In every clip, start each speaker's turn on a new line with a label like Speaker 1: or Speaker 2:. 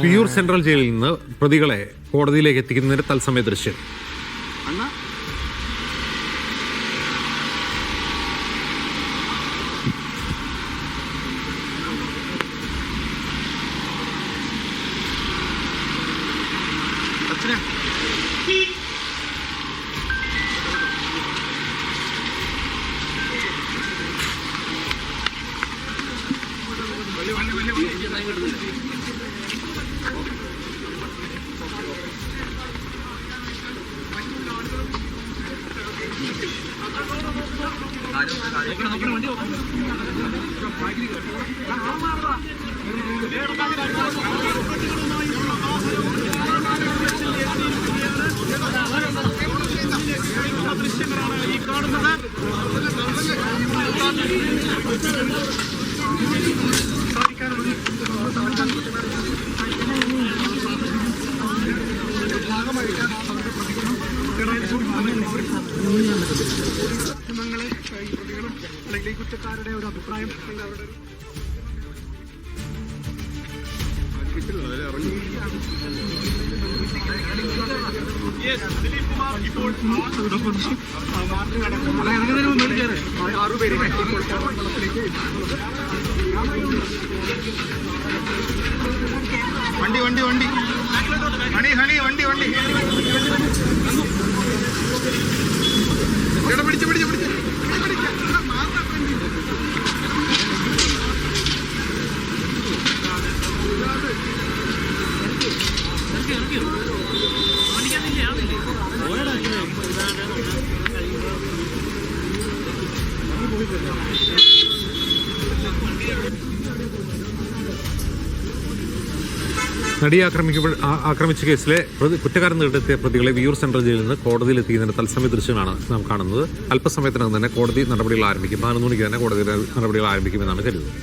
Speaker 1: Viyyur central ജയിലിൽ നിന്ന് പ്രതികളെ കോടതിയിലേക്ക് എത്തിക്കുന്നതിന്റെ തത്സമയ ദൃശ്യം. ദൃശ്യങ്ങളാണ് ഈ കാണുന്നത് ഭാഗമായിട്ട് അവരുടെ പ്രതികരണം.
Speaker 2: മാധ്യമങ്ങളെ ഈ പ്രതികളും അല്ലെങ്കിൽ ഈ കുറ്റക്കാരുടെ ഒരു അഭിപ്രായം അവരുടെ കേരളത്തിലേക്ക്
Speaker 3: വണ്ടി വണ്ടി വണ്ടി. ഹണി ഹണി വണ്ടി വണ്ടി. പിടിച്ച് പിടിച്ച് പിടിച്ച്.
Speaker 1: നടിയെ ആക്രമിക്കപ്പെ ആക്രമിച്ച കേസിലെ കുറ്റക്കാരൻ നേരിട്ടെത്തിയ പ്രതികളെ വിയൂർ സെൻട്രൽ ജയിലിൽ നിന്ന് കോടതിയിൽ എത്തിക്കുന്നതിന്റെ തത്സമയ ദൃശ്യമാണ് നാം കാണുന്നത്. അല്പസമയത്തിനകം തന്നെ കോടതി നടപടികൾ ആരംഭിക്കും. പതിനൊന്ന് മണിക്ക് തന്നെ കോടതി നടപടികൾ ആരംഭിക്കുമെന്നാണ് കരുതുന്നത്.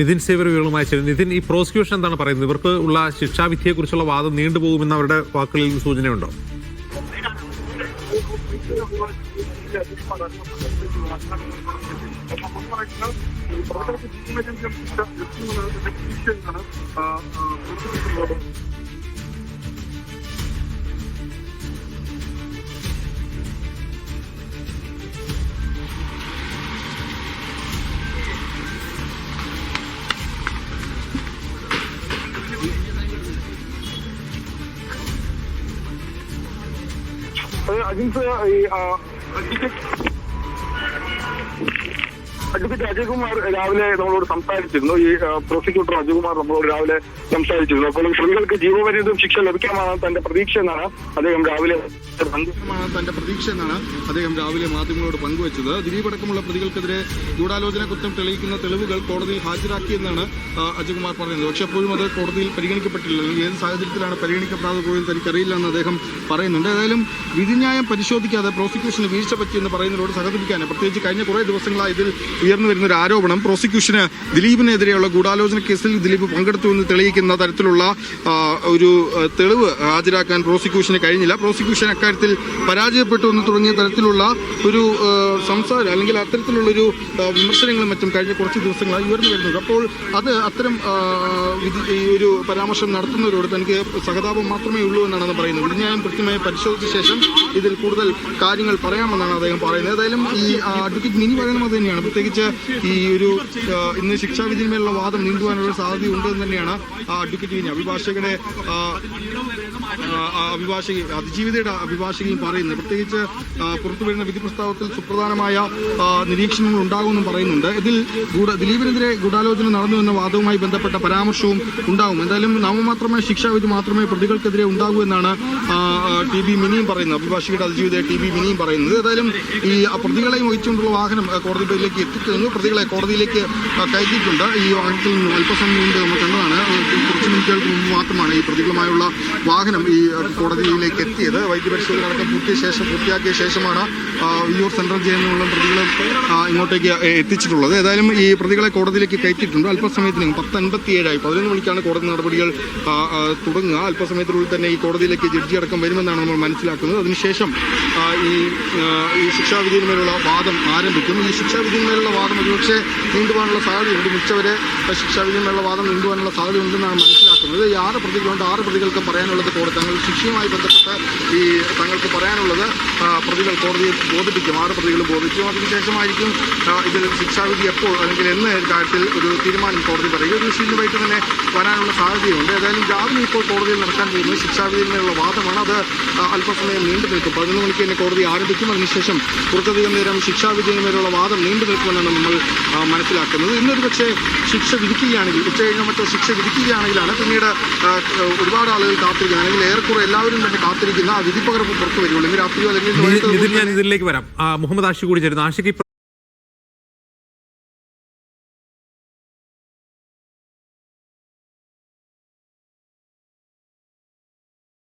Speaker 1: നിതിൻ സേവർ വിവരങ്ങളുമായി ചേരും. നിതിൻ ഈ പ്രോസിക്യൂഷൻ എന്താണ് പറയുന്നത്? ഇവർക്ക് ഉള്ള ശിക്ഷാവിധിയെക്കുറിച്ചുള്ള വാദം നീണ്ടുപോകുമെന്ന് അവരുടെ വാക്കുകളിൽ സൂചനയുണ്ടോ?
Speaker 4: 지금의 현장 몇 분이나 되게 기대되는 그런 അജിൻസ് ഈ ആ, അഡ്വക്കേറ്റ് അജയകുമാർ രാവിലെ നമ്മളോട് സംസാരിച്ചിരുന്നു. ഈ പ്രോസിക്യൂട്ടർ അജയകുമാർ നമ്മളോട് രാവിലെ സംസാരിച്ചിരുന്നു. അപ്പോൾ പ്രതികൾക്ക് ജീവപര്യന്തം ശിക്ഷ ലഭിക്കാമെന്നാണ് തന്റെ പ്രതീക്ഷ എന്നാണ് അദ്ദേഹം രാവിലെ
Speaker 3: തന്റെ പ്രതീക്ഷ എന്നാണ് അദ്ദേഹം രാവിലെ മാധ്യമങ്ങളോട് പങ്കുവച്ചത്. ദിലീപ് അടക്കമുള്ള പ്രതികൾക്കെതിരെ ഗൂഢാലോചന കുറ്റം തെളിയിക്കുന്ന തെളിവുകൾ കോടതിയിൽ ഹാജരാക്കിയെന്നാണ് അജയ്കുമാർ പറയുന്നത് പക്ഷെ അപ്പോഴും അത് കോടതിയിൽ പരിഗണിക്കപ്പെട്ടില്ല. ഏത് സാഹചര്യത്തിലാണ് പരിഗണിക്കപ്പെടാതെ പോയത് തനിക്കറിയില്ല എന്ന് അദ്ദേഹം പറയുന്നുണ്ട്. ഏതായാലും വിധിന്യായം പരിശോധിക്കാതെ പ്രോസിക്യൂഷന് വീഴ്ച പറ്റിയെന്ന് പറയുന്നതിനോട് സഹകരിക്കാനാണ്. പ്രത്യേകിച്ച് കഴിഞ്ഞ കുറേ ദിവസങ്ങളായി ഇതിൽ ഉയർന്നു വരുന്ന ഒരു ആരോപണം. പ്രോസിക്യൂഷന് ദിലീപിനെതിരെയുള്ള ഗൂഢാലോചന കേസിൽ ദിലീപ് പങ്കെടുത്തു എന്ന് തെളിയിക്കുന്ന തരത്തിലുള്ള ഒരു തെളിവ് ഹാജരാക്കാൻ പ്രോസിക്യൂഷന് കഴിഞ്ഞില്ല. പ്രോസിക്യൂഷൻ അക്കാര്യത്തിൽ പരാജയപ്പെട്ടു എന്ന് തുടങ്ങിയ തരത്തിലുള്ള ഒരു സംസാരം അല്ലെങ്കിൽ അത്തരത്തിലുള്ളൊരു വിമർശനങ്ങളും മറ്റും കഴിഞ്ഞ കുറച്ച് ദിവസങ്ങളായി ഉയർന്നു വരുന്നത് അപ്പോൾ അത് അത്തരം ഈ ഒരു പരാമർശം നടത്തുന്നവരോട് തനിക്ക് സഹതാപം മാത്രമേ ഉള്ളൂ എന്നാണ് പറയുന്നത്. വിജ്ഞാനം കൃത്യമായി പരിശോധിച്ച ശേഷം ഇതിൽ കൂടുതൽ കാര്യങ്ങൾ പറയാമെന്നാണ് അദ്ദേഹം പറയുന്നത്. ഏതായാലും ഈ അഡ്വക്കേറ്റ് മിനി പറയുന്നത് തന്നെയാണ്. പ്രത്യേകിച്ച് ഈ ഒരു ഇന്ന് ഇന്ന് ശിക്ഷാവിധിന്മേലുള്ള വാദം നീണ്ടുവാനുള്ള സാധ്യത ഉണ്ട് എന്ന് തന്നെയാണ് അഡ്വക്കേറ്റ് വിനി ആ അഭിഭാഷക അതിജീവിതയുടെ അഭിഭാഷകയും പറയുന്നത് പ്രത്യേകിച്ച് പുറത്തു വരുന്ന വിധി പ്രസ്താവത്തിൽ സുപ്രധാനമായ നിരീക്ഷണങ്ങൾ ഉണ്ടാകുമെന്നും പറയുന്നുണ്ട്. ഇതിൽ ദിലീപിനെതിരെ ഗൂഢാലോചന നടന്നു എന്ന വാദവുമായി ബന്ധപ്പെട്ട പരാമർശവും ഉണ്ടാകും. എന്തായാലും നാമമാത്രമായ ശിക്ഷാവിധി മാത്രമേ പ്രതികൾക്കെതിരെ ഉണ്ടാകൂ എന്നാണ് ടി ബി മിനിയും പറയുന്നത്. അഭിഭാഷകയുടെ അതിജീവിത ടി ബി മിനിയും പറയുന്നത്. ഏതായാലും ഈ പ്രതികളെയും വഹിച്ചുകൊണ്ടുള്ള വാഹനം കോടതി പേരിലേക്ക് എത്തി. നിന്ന് പ്രതികളെ കോടതിയിലേക്ക് കയറ്റിയിട്ടുണ്ട്. ഈ നിന്നും അല്പസമയം മുമ്പ് നമ്മൾ കണ്ടതാണ് കുറച്ച് മിനിറ്റുകൾക്ക് മുമ്പ് മാത്രമാണ് ഈ പ്രതികളുമായുള്ള വാഹനം ഈ കോടതിയിലേക്ക് എത്തിയത്. വൈദ്യപരിശോധന അടക്കം പൂർത്തിയ ശേഷം പൂർത്തിയാക്കിയ ശേഷമാണ് വിയൂർ സെൻട്രൽ ജയിലിൽ നിന്നുള്ള പ്രതികൾ ഇങ്ങോട്ടേക്ക് എത്തിച്ചിട്ടുള്ളത്. ഏതായാലും ഈ പ്രതികളെ കോടതിയിലേക്ക് കയറ്റിയിട്ടുണ്ട്. അല്പസമയത്തിനകം പത്ത് അൻപത്തിയേഴായി പതിനൊന്ന് മണിക്കാണ് കോടതി നടപടികൾ തുടങ്ങുക. അല്പസമയത്തിനുള്ളിൽ തന്നെ ഈ കോടതിയിലേക്ക് ജഡ്ജി അടക്കം വരുമെന്നാണ് നമ്മൾ മനസ്സിലാക്കുന്നത്. അതിനുശേഷം ഈ ശിക്ഷാവിധിയിന്മേലുള്ള വാദം ആരംഭിക്കും. ഈ ശിക്ഷാവിധിയിന്മേലുള്ള വാദം ഒരുപക്ഷെ നീണ്ടുപോകാനുള്ള സാധ്യതയുണ്ട്. മിച്ചവരെ ശിക്ഷാവിധിയിന്മേലുള്ള വാദം നീണ്ടുപോകാനുള്ള സാധ്യതയുണ്ടെന്നാണ് മനസ്സിലാക്കുന്നത്. ഈ ആറ് പ്രതികളുണ്ട്. ആറ് പ്രതികൾക്ക് പറയാനുള്ളത് കോടതി തങ്ങൾ ശിക്ഷയുമായി ബന്ധപ്പെട്ട് ഈ തങ്ങൾക്ക് പറയാനുള്ളത് പ്രതികൾ കോടതിയെ ബോധിപ്പിക്കും. ആറ് പ്രതികൾ ബോധിപ്പിക്കും. അതിനുശേഷമായിരിക്കും ഇതിൽ ശിക്ഷാവിധി എപ്പോൾ അല്ലെങ്കിൽ എന്ന് കാര്യത്തിൽ ഒരു തീരുമാനം കോടതി പറയുക. ഒരു വിഷയമായിട്ട് തന്നെ വരാനുള്ള സാധ്യതയുണ്ട്. ഏതായാലും രാവിലെ ഇപ്പോൾ കോടതിയിൽ നടക്കാൻ പോകുന്നത് ശിക്ഷാവിധിയിലുള്ള വാദമാണ്. അത് അല്പസമയം നീണ്ടു നിൽക്കും പതിനൊന്ന് മണിക്ക് തന്നെ കോടതി ആരംഭിക്കും. അതിനുശേഷം കുറച്ചധികം നേരം ശിക്ഷാവിധിയിന്മേലുള്ള വാദം നീണ്ടു നിൽക്കുമെന്നാണ് നമ്മൾ മനസ്സിലാക്കുന്നത്. ഇന്നൊരു പക്ഷേ ശിക്ഷ വിധിക്കുകയാണെങ്കിൽ ഉച്ച കഴിഞ്ഞോ മറ്റോ ശിക്ഷ വിധിക്കുകയാണെങ്കിലാണ് പിന്നീട് ഒരുപാട് ആളുകൾ കാത്തിരിക്കുന്നത്. അല്ലെങ്കിൽ ഏറെക്കുറെ എല്ലാവരും തന്നെ കാത്തിരിക്കുന്ന ആ വിധിപ്പകർപ്പ് പുറത്തു വരുള്ളൂ. ഇന്ന് രാത്രിയോ അല്ലെങ്കിൽ
Speaker 1: ഇതിലേക്ക് വരാം. മുഹമ്മദ് ആഷി കൂടി ചേരുന്നു. ആഷിഖ് ഈ